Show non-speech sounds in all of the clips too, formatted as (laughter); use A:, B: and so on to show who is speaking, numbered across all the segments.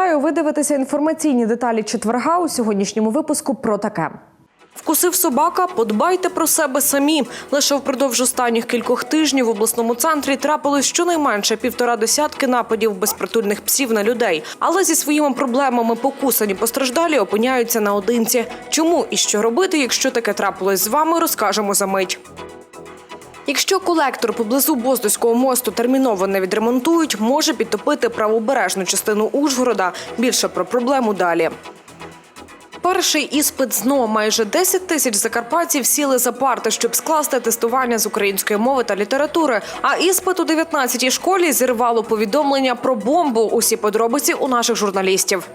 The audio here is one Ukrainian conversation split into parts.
A: Вітаю! Ви дивитеся інформаційні деталі четверга у сьогоднішньому випуску про таке. Вкусив собака, подбайте про себе самі. Лише впродовж останніх кількох тижнів в обласному центрі трапилось щонайменше півтора десятки нападів безпритульних псів на людей. Але зі своїми проблемами покусані постраждалі опиняються наодинці. Чому і що робити, якщо таке трапилось з вами, розкажемо за мить. Якщо колектор поблизу Боздоського мосту терміново не відремонтують, може підтопити правобережну частину Ужгорода. Більше про проблему далі. Перший іспит ЗНО. майже 10 тисяч закарпатців сіли за парти, щоб скласти тестування з української мови та літератури. А іспит у 19-й школі зірвало повідомлення про бомбу. Усі подробиці у наших журналістів.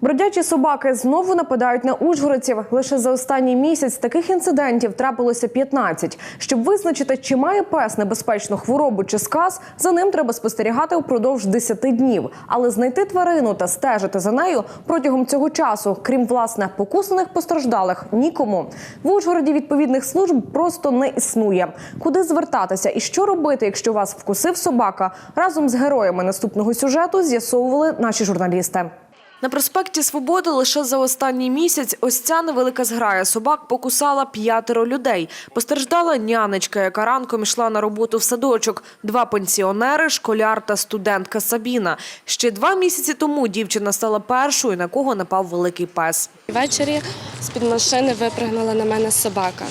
A: Бродячі собаки знову нападають на ужгородців. Лише за останній місяць таких інцидентів трапилося 15. Щоб визначити, чи має пес небезпечну хворобу чи сказ, за ним треба спостерігати упродовж 10 днів. Але знайти тварину та стежити за нею протягом цього часу, крім власне покусаних постраждалих, нікому. В Ужгороді відповідних служб просто не існує. Куди звертатися і що робити, якщо вас вкусив собака? Разом з героями наступного сюжету з'ясовували наші журналісти. На проспекті Свободи лише за останній місяць ось ця невелика зграя собак покусала п'ятеро людей. Постраждала нянечка, яка ранком йшла на роботу в садочок. Два пенсіонери, школяр та студентка Сабіна. Ще два місяці тому дівчина стала першою, на кого напав великий пес.
B: Ввечері з-під машини випригнула на мене собака.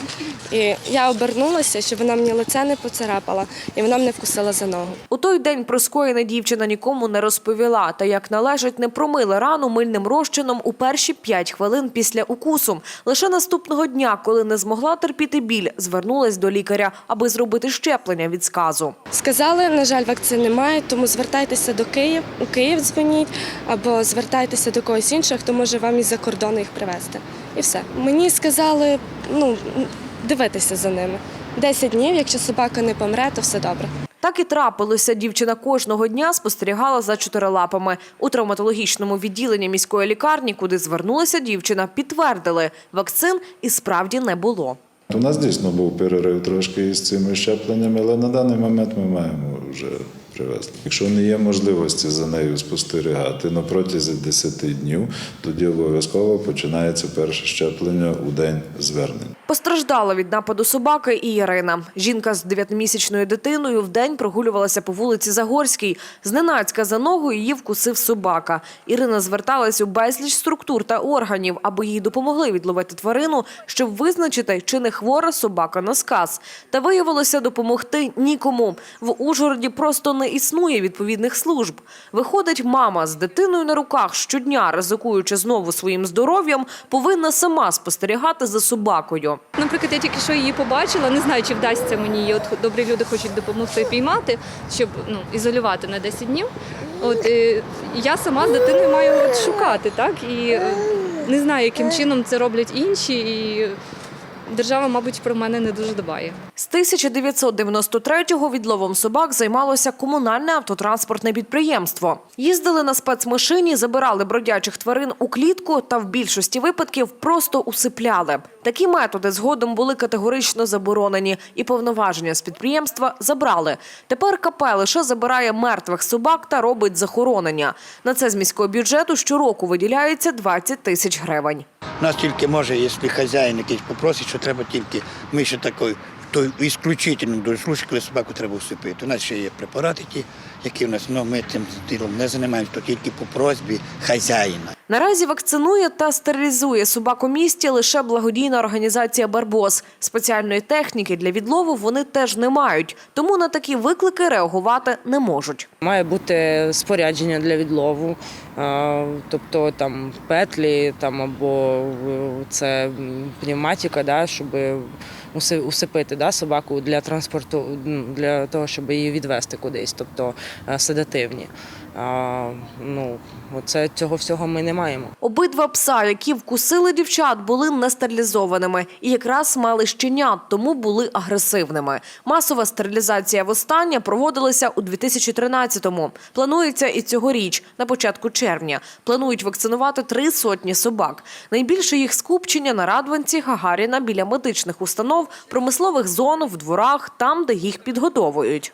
B: І я обернулася, щоб вона мені лице не поцарапала, і вона мене вкусила за ногу.
A: У той день про скоєне дівчина нікому не розповіла, та як належить, не промила рану мильним розчином у перші п'ять хвилин після укусу. Лише наступного дня, коли не змогла терпіти біль, звернулась до лікаря, аби зробити щеплення від сказу.
B: Сказали, на жаль, вакцин немає, тому звертайтеся до Київ, у Київ дзвоніть, або звертайтеся до когось іншого, хто може вам із-за кордону їх привезти. І все. Мені сказали, ну, дивитися за ними. 10 днів, якщо собака не помре, то все добре.
A: Так і трапилося. Дівчина кожного дня спостерігала за чотирилапами. У травматологічному відділенні міської лікарні, куди звернулася дівчина, підтвердили, вакцин і справді не було.
C: У нас дійсно був перерив трошки із цими щепленнями, але на даний момент ми маємо вже привезти. Якщо не є можливості за нею спостерігати на протязі 10 днів, тоді обов'язково починається перше щеплення у день звернення.
A: Постраждала від нападу собаки і Ірина. Жінка з дев'ятимісячною дитиною вдень прогулювалася по вулиці Загорській. Зненацька за ногу її вкусив собака. Ірина зверталась у безліч структур та органів, аби їй допомогли відловити тварину, щоб визначити, чи не хвора собака на сказ. Та виявилося допомогти нікому. В Ужгороді просто не існує відповідних служб. Виходить, мама з дитиною на руках щодня, ризикуючи знову своїм здоров'ям, повинна сама спостерігати за собакою.
D: Наприклад, я тільки що її побачила, не знаю, чи вдасться мені її. От добрі люди хочуть допомогти піймати, щоб ну, ізолювати на 10 днів. От е, я сама з дитиною маю от шукати, так і е, не знаю, яким чином це роблять інші, і держава, мабуть, про мене не дуже дбає.
A: З 1993-го відловом собак займалося комунальне автотранспортне підприємство. Їздили на спецмашині, забирали бродячих тварин у клітку та в більшості випадків просто усипляли. Такі методи згодом були категорично заборонені, і повноваження з підприємства забрали. Тепер КП лише забирає мертвих собак та робить захоронення. На це з міського бюджету щороку виділяється 20 тисяч гривень.
E: Нас тільки може, якщо хазяїн якийсь попросить, що треба тільки, ми ще такий, то ісключительно до случаю, коли собаку треба усипити. У нас ще є препарати ті, які у нас, ну ми цим ділом не займаємося, то тільки по просьбі хазяїна.
A: Наразі вакцинує та стерилізує собак у місті лише благодійна організація Барбос. Спеціальної техніки для відлову вони теж не мають, тому на такі виклики реагувати не можуть.
F: Має бути спорядження для відлову, тобто там петлі там, або е, це пневматика, да, щоб усипити да, собаку для транспорту, для того, щоб її відвести кудись, тобто е, седативні. Ну, оце, цього всього ми не маємо.
A: Обидва пса, які вкусили дівчат, були нестерилізованими і якраз мали щенят, тому були агресивними. Масова стерилізація востаннє проводилася у 2013-му. Планується і цьогоріч, на початку червня. Планують вакцинувати три сотні собак. Найбільше їх скупчення на Радванці, Гагаріна, біля медичних установ, промислових зон, в дворах, там, де їх підгодовують.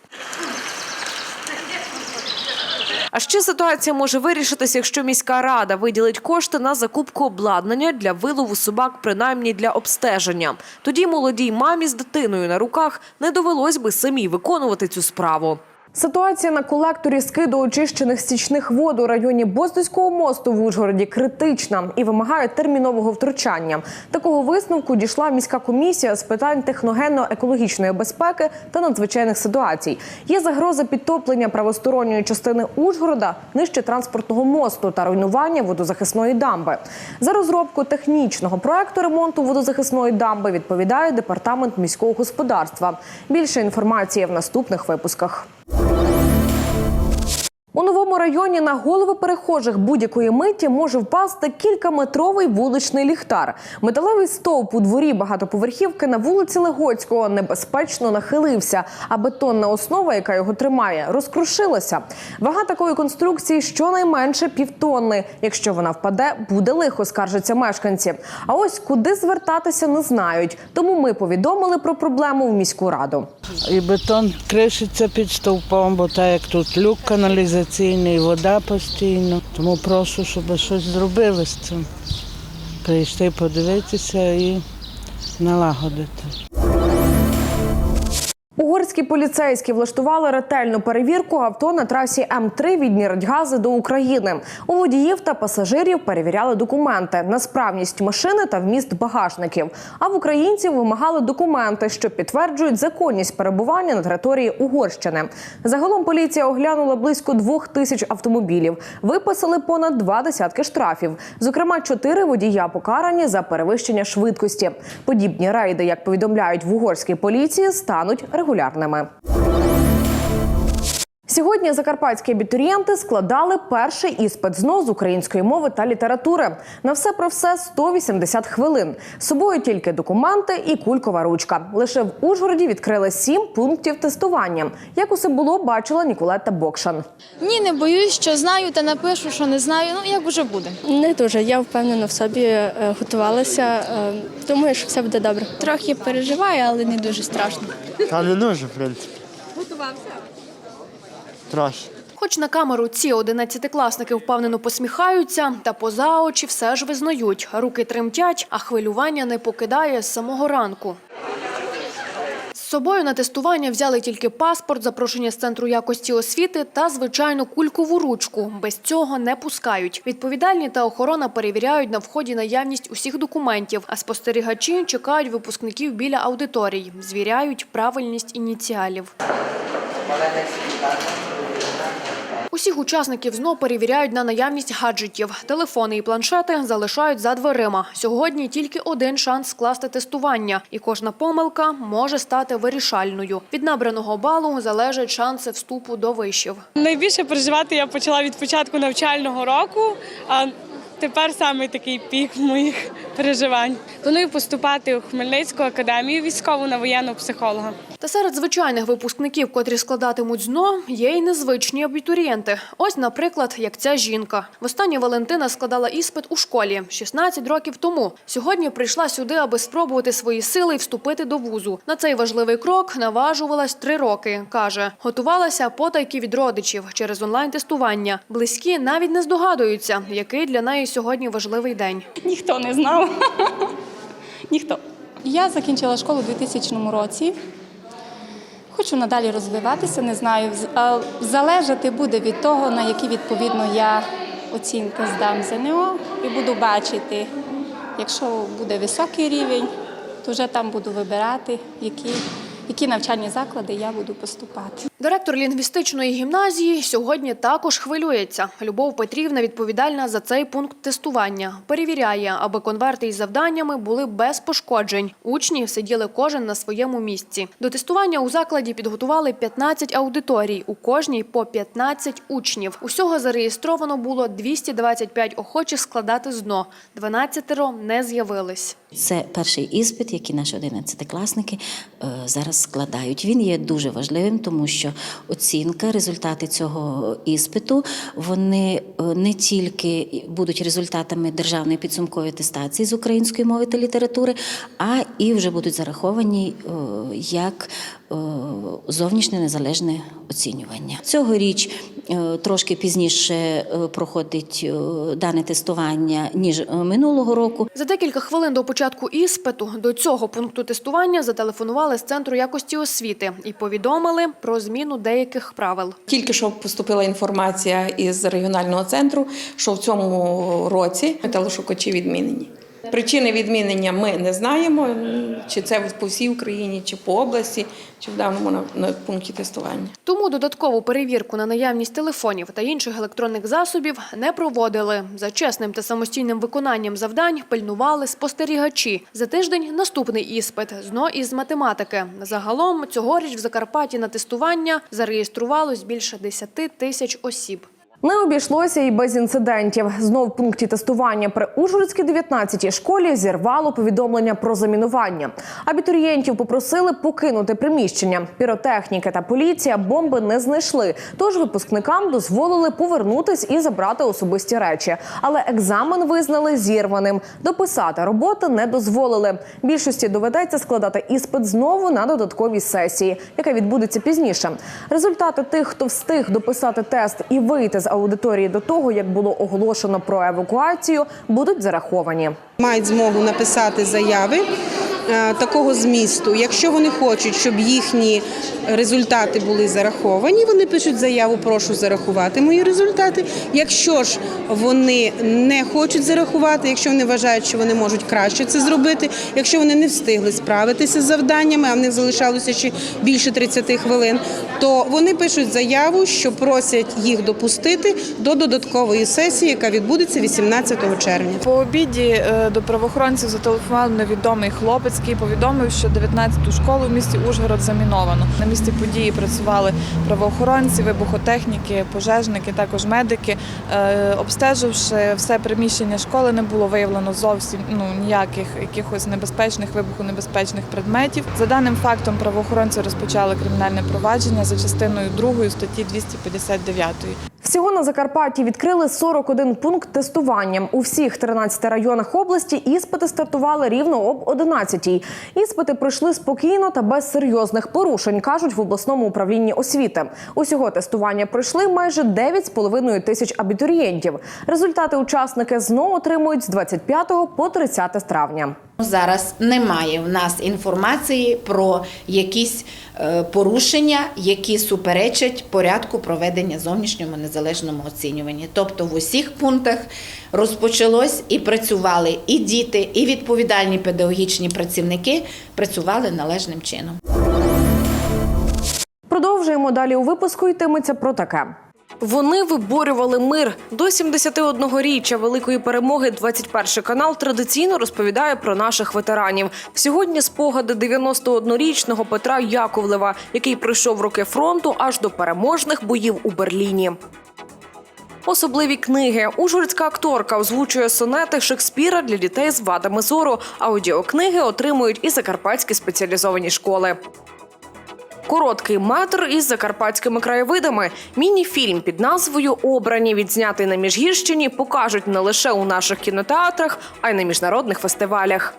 G: А ще ситуація може вирішитися, якщо міська рада виділить кошти на закупку обладнання для вилову собак, принаймні для обстеження. Тоді молодій мамі з дитиною на руках не довелось би самій виконувати цю справу. Ситуація на колекторі скиду очищених стічних вод у районі Боздоського мосту в Ужгороді критична і вимагає термінового втручання. Такого висновку дійшла міська комісія з питань техногенно-екологічної безпеки та надзвичайних ситуацій. Є загроза підтоплення правосторонньої частини Ужгорода нижче транспортного мосту та руйнування водозахисної дамби. За розробку технічного проекту ремонту водозахисної дамби відповідає департамент міського господарства. Більше інформації в наступних випусках. У новому районі на голови перехожих будь-якої миті може впасти кількаметровий вуличний ліхтар. Металевий стовп у дворі багатоповерхівки на вулиці Легоцького небезпечно нахилився, а бетонна основа, яка його тримає, розкрушилася. Вага такої конструкції щонайменше півтонни. Якщо вона впаде, буде лихо, скаржаться мешканці. А ось куди звертатися не знають. Тому ми повідомили про проблему в міську раду.
H: І бетон кришиться під стовпом, бо так як тут люк каналізаційний, вода постійно. Тому прошу, щоб щось зробили з цим. Прийшли подивитися і налагодити.
G: Угорські поліцейські влаштували ретельну перевірку авто на трасі М3 від Ніродьгази до України. У водіїв та пасажирів перевіряли документи на справність машини та вміст багажників. А в українців вимагали документи, що підтверджують законність перебування на території Угорщини. Загалом поліція оглянула близько двох тисяч автомобілів. Виписали понад два десятки штрафів. Зокрема, чотири водія покарані за перевищення швидкості. Подібні рейди, як повідомляють в угорській поліції, стануть регулярними. непопулярними. Сьогодні закарпатські абітурієнти складали перший іспит ЗНО з української мови та літератури. На все про все 180 хвилин. З собою тільки документи і кулькова ручка. Лише в Ужгороді відкрили сім пунктів тестування. Як усе було, бачила Ніколета Бокшан.
I: Ні, не боюсь, що знаю, та напишу, що не знаю. Ну як вже буде.
B: Не дуже. Я впевнена в собі, е, готувалася. е, Думаю, що все буде добре.
I: Трохи переживаю, але не дуже страшно.
J: Та не дуже, в принципі. Готувався? Трохи.
G: Хоч на камеру ці одинадцятикласники впевнено посміхаються, та поза очі все ж визнають. Руки тремтять, а хвилювання не покидає з самого ранку. З собою на тестування взяли тільки паспорт, запрошення з центру якості освіти та звичайну кулькову ручку. Без цього не пускають. Відповідальні та охорона перевіряють на вході наявність усіх документів, а спостерігачі чекають випускників біля аудиторій, звіряють правильність ініціалів. Усіх учасників ЗНО перевіряють на наявність гаджетів. Телефони і планшети залишають за дверима. Сьогодні тільки один шанс скласти тестування, і кожна помилка може стати вирішальною. Від набраного балу залежать шанси вступу до вишів.
K: Найбільше переживати я почала від початку навчального року, а тепер саме такий пік моїх переживань. Планую поступати у Хмельницьку академію військову на воєнного психолога.
G: Та серед звичайних випускників, котрі складатимуть ЗНО, є й незвичні абітурієнти. Ось, наприклад, як ця жінка. Востаннє Валентина складала іспит у школі 16 років тому. Сьогодні прийшла сюди, аби спробувати свої сили і вступити до вузу. На цей важливий крок наважувалась три роки. каже, готувалася потайки від родичів через онлайн-тестування. Близькі навіть не здогадуються, який для неї сьогодні важливий день.
L: Ніхто не знав. (laughs) Ніхто. Я закінчила школу у 2000 році. Хочу надалі розвиватися, не знаю. Залежати буде від того, на які відповідно я оцінки здам ЗНО і буду бачити. Якщо буде високий рівень, то вже там буду вибирати, які, які навчальні заклади я буду поступати.
G: Директор лінгвістичної гімназії сьогодні також хвилюється. Любов Петрівна відповідальна за цей пункт тестування. Перевіряє, аби конверти із завданнями були без пошкоджень. Учні сиділи кожен на своєму місці. До тестування у закладі підготували 15 аудиторій, у кожній по 15 учнів. Усього зареєстровано було 225 охочих складати ЗНО. 12 не з'явились.
M: Це перший іспит, який наші одинадцятикласники е, зараз складають. Він є дуже важливим, тому що оцінка, результати цього іспиту, вони е, не тільки будуть результатами державної підсумкової атестації з української мови та літератури, а і вже будуть зараховані е, як зовнішнє незалежне оцінювання. Цьогоріч е, трошки пізніше е, проходить е, дане тестування ніж е, минулого року.
N: За декілька хвилин до початку іспиту до цього пункту тестування зателефонували з центру якості освіти і повідомили про зміну деяких правил.
O: Тільки що поступила інформація із регіонального центру, що в цьому році металошукачі відмінені. Причини відмінення ми не знаємо, чи це по всій Україні, чи по області, чи в даному на- пункті тестування.
N: Тому додаткову перевірку на наявність телефонів та інших електронних засобів не проводили. За чесним та самостійним виконанням завдань пильнували спостерігачі. За тиждень наступний іспит зно із математики. Загалом цьогоріч в Закарпатті на тестування зареєструвалось більше 10 тисяч осіб.
G: Не обійшлося і без інцидентів. Знов в пункті тестування при Ужгородській 19-й школі зірвало повідомлення про замінування. Абітурієнтів попросили покинути приміщення. Піротехніки та поліція бомби не знайшли. Тож випускникам дозволили повернутись і забрати особисті речі. Але екзамен визнали зірваним. Дописати роботи не дозволили. Більшості доведеться складати іспит знову на додатковій сесії, яка відбудеться пізніше. Результати тих, хто встиг дописати тест і вийти з аудиторії до того, як було оголошено про евакуацію, будуть зараховані.
P: мають змогу написати заяви такого змісту. Якщо вони хочуть, щоб їхні результати були зараховані, вони пишуть заяву, прошу зарахувати мої результати. Якщо ж вони не хочуть зарахувати, якщо вони вважають, що вони можуть краще це зробити, якщо вони не встигли справитися з завданнями, а в них залишалося ще більше 30 хвилин, то вони пишуть заяву, що просять їх допустити до додаткової сесії, яка відбудеться 18 червня.
Q: По обіді е, до правоохоронців зателефонував невідомий хлопець, який повідомив, що 19-ту школу в місті Ужгород заміновано. На місці події працювали правоохоронці, вибухотехніки, пожежники, також медики. Е, Обстеживши все приміщення школи, не було виявлено зовсім ну ніяких якихось небезпечних вибухонебезпечних предметів. За даним фактом, правоохоронці розпочали кримінальне провадження за частиною 2 статті 259.
G: Всього на Закарпатті відкрили 41 пункт тестування. У всіх 13 районах області іспити стартували рівно об 11-й. Іспити пройшли спокійно та без серйозних порушень, кажуть в обласному управлінні освіти. Усього тестування пройшли майже 9,5 тисяч абітурієнтів. Результати учасники знову отримують з 25 по 30 травня.
R: Зараз немає в нас інформації про якісь е, порушення, які суперечать порядку проведення зовнішньому незалежному оцінюванні. Тобто в усіх пунктах розпочалось і працювали і діти, і відповідальні педагогічні працівники працювали належним чином.
G: Продовжуємо далі у випуску. Йтиметься про таке.
N: Вони виборювали мир до 71-річчя великої перемоги. 21 канал традиційно розповідає про наших ветеранів. Сьогодні спогади 91-річного Петра Яковлева, який пройшов роки фронту аж до переможних боїв у Берліні. Особливі книги. Ужгородська акторка озвучує сонети Шекспіра для дітей з вадами зору. Аудіокниги отримують і закарпатські спеціалізовані школи. Короткий метр із закарпатськими краєвидами. Міні-фільм під назвою Обрані відзнятий на Міжгірщині покажуть не лише у наших кінотеатрах, а й на міжнародних фестивалях.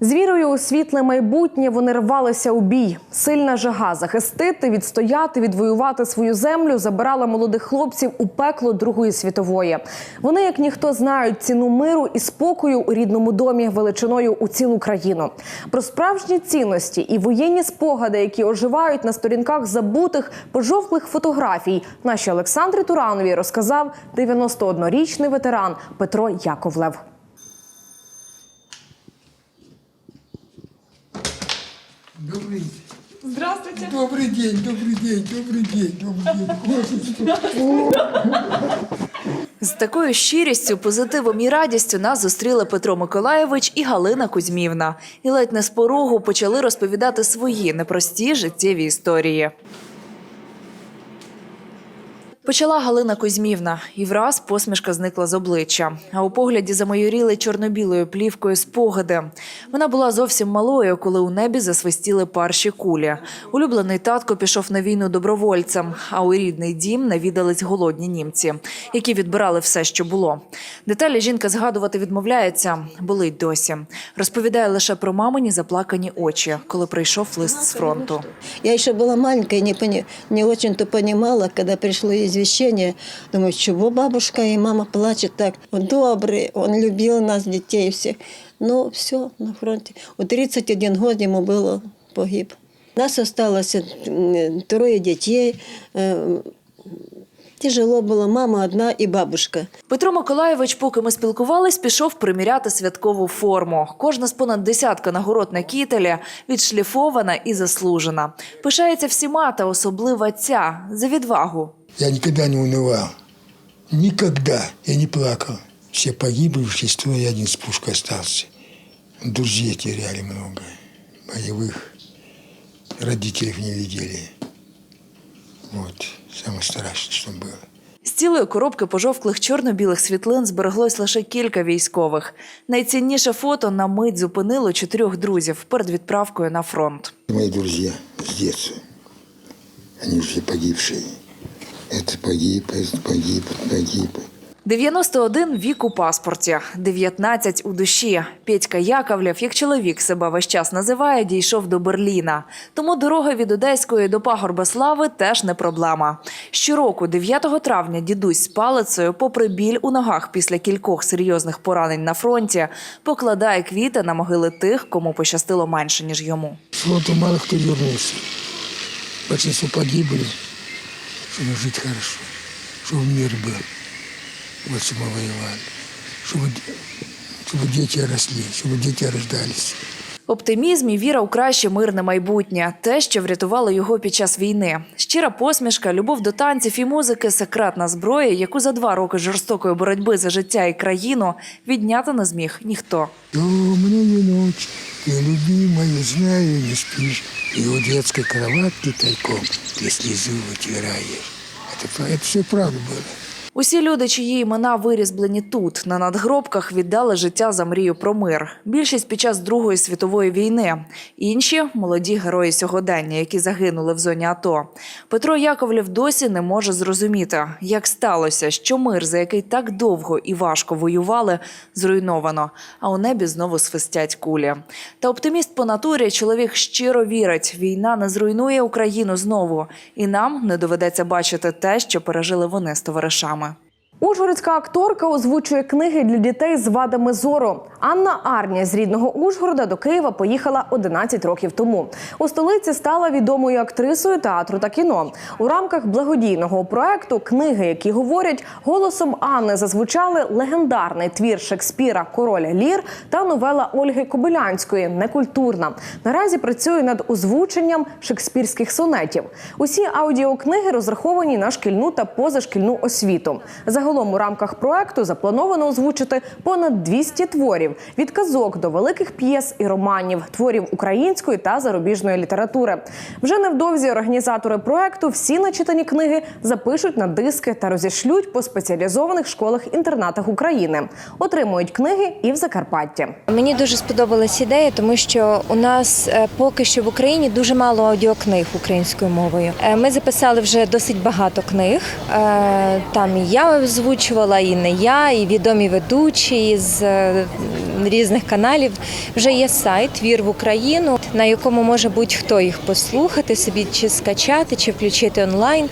G: З вірою у світле майбутнє вони рвалися у бій. Сильна жага захистити, відстояти, відвоювати свою землю забирала молодих хлопців у пекло Другої світової. Вони, як ніхто, знають ціну миру і спокою у рідному домі величиною у цілу країну. Про справжні цінності і воєнні спогади, які оживають на сторінках забутих пожовклих фотографій. Наші Олександрі Туранові розказав 91-річний ветеран Петро Яковлев.
S: Добрый Здравствуйте. Добрый день, добрый день, добрый день, добрый день.
T: З такою щирістю, позитивом і радістю нас зустріли Петро Миколаєвич і Галина Кузьмівна. І ледь не з порогу почали розповідати свої непрості життєві історії. Почала Галина Кузьмівна, і враз посмішка зникла з обличчя. А у погляді замайоріли чорно-білою плівкою спогади. Вона була зовсім малою, коли у небі засвистіли перші кулі. Улюблений татко пішов на війну добровольцем, а у рідний дім навідались голодні німці, які відбирали все, що було. Деталі жінка згадувати відмовляється, болить досі. Розповідає лише про мамині заплакані очі, коли прийшов лист з фронту.
U: Я еще была маленькая, не, пони- не очень-то понимала, когда пришло извещение. Думаю, чего бабушка и мама плачет так? Он добрый, он любил нас, детей всех. Но все, на фронте. У 31 год ему было, погиб. Нас осталось м, трое детей. Э, Тяжело было, мама одна и бабушка.
T: Петро Миколаєвич, поки ми спілкувались, пішов приміряти святкову форму. Кожна з понад десятка нагород на кітелі відшліфована і заслужена. Пишається всіма, та особлива ця за відвагу.
S: Я никогда не унывал. Никогда. Я не плакал. Все погибли в шестой, я один с пушкой остался. Друзей теряли много. Боевых. Родителей не видели. Вот. Самое страшное, что было.
T: З цілої коробки пожовклих чорно-білих світлин збереглось лише кілька військових. Найцінніше фото на мить зупинило чотирьох друзів перед відправкою на фронт.
S: Мои друзья с детства. Они все погибшие. Это погиб, это погиб, это погиб.
T: 91 – вік у паспорті, 19 – у душі. Петька Яковлєв, як чоловік себе весь час називає, дійшов до Берліна. Тому дорога від Одеської до пагорба слави теж не проблема. Щороку, 9 травня, дідусь з палицею, попри біль у ногах після кількох серйозних поранень на фронті, покладає квіти на могили тих, кому пощастило менше, ніж йому.
S: С фронта мало кто вернулся. Большинство погибли, чтобы жить хорошо, чтобы мир был. Вот что мы воевали. Чтобы, чтобы дети росли, чтобы дети рождались.
T: Оптимізм і віра у краще мирне майбутнє те, що врятувало його під час війни. Щира посмішка, любов до танців і музики секретна зброя, яку за два роки жорстокої боротьби за життя і країну відняти не зміг ніхто.
S: Темную ночь, ты, любимая, знаю, не спишь, и у детской кроватки тайком ты слезу вытираешь. Это, про- это все правда было.
T: Усі люди, чиї імена вирізблені тут, на надгробках, віддали життя за мрію про мир. Більшість під час Другої світової війни. Інші молоді герої сьогодення, які загинули в зоні АТО. Петро Яковлєв досі не може зрозуміти, як сталося, що мир, за який так довго і важко воювали, зруйновано, а у небі знову свистять кулі. Та оптиміст по натурі чоловік щиро вірить, війна не зруйнує Україну знову, і нам не доведеться бачити те, що пережили вони з товаришами.
G: Ужгородська акторка озвучує книги для дітей з вадами зору. Анна Арня з рідного Ужгорода до Києва поїхала 11 років тому. У столиці стала відомою актрисою театру та кіно. У рамках благодійного проекту книги, які говорять голосом Анни, зазвучали легендарний твір Шекспіра Король Лір та новела Ольги Кобилянської Некультурна. Наразі працює над озвученням шекспірських сонетів. Усі аудіокниги розраховані на шкільну та позашкільну освіту. Загалом у рамках проекту заплановано озвучити понад 200 творів від казок до великих п'єс і романів, творів української та зарубіжної літератури. Вже невдовзі організатори проекту всі начитані книги запишуть на диски та розішлють по спеціалізованих школах-інтернатах України. Отримують книги і в Закарпатті.
V: Мені дуже сподобалась ідея, тому що у нас е, поки що в Україні дуже мало аудіокниг українською мовою. Е, Ми записали вже досить багато книг. Е, Там і я озвучувала, і не я, і відомі ведучі з е, різних каналів. Вже є сайт Вір в Україну, на якому може будь-хто їх послухати собі, чи скачати, чи включити онлайн.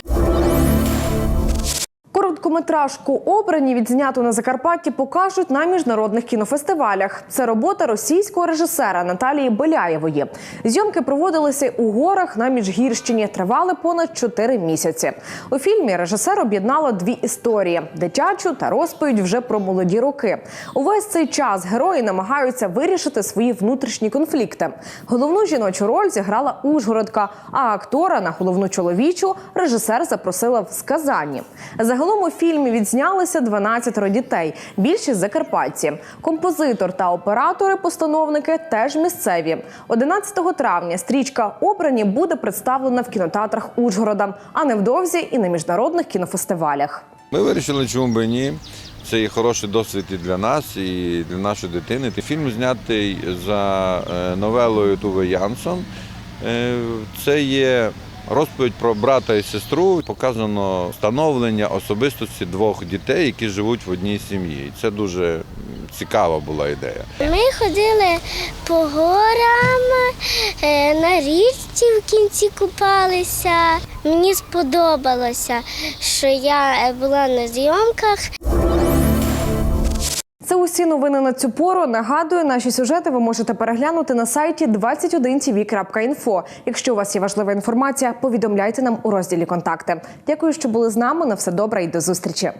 G: Короткометражку обрані відзняту на Закарпатті покажуть на міжнародних кінофестивалях. Це робота російського режисера Наталії Беляєвої. Зйомки проводилися у горах на Міжгірщині, тривали понад 4 місяці. У фільмі режисер об'єднала дві історії: дитячу та розповідь вже про молоді роки. Увесь цей час герої намагаються вирішити свої внутрішні конфлікти. Головну жіночу роль зіграла Ужгородка, а актора на головну чоловічу режисер запросила з Казані. Загалом у фільмі відзнялися 12 дітей. Більшість закарпатці. Композитор та оператори-постановники теж місцеві. 11 травня стрічка Обрані буде представлена в кінотеатрах Ужгорода, а невдовзі і на міжнародних кінофестивалях.
W: Ми вирішили, чому б і ні. Це є хороший досвід і для нас, і для нашої дитини. Фільм знятий за е, новелою Туве Янсон. Е, Це є розповідь про брата і сестру. Показано становлення особистості двох дітей, які живуть в одній сім'ї. Це дуже цікава була ідея.
X: Ми ходили по горам, е, на річці в кінці купалися. Мені сподобалося, що я була на зйомках.
G: Усі новини на цю пору. Нагадую, наші сюжети ви можете переглянути на сайті 21tv.info. Якщо у вас є важлива інформація, повідомляйте нам у розділі Контакти. Дякую, що були з нами. На все добре і до зустрічі.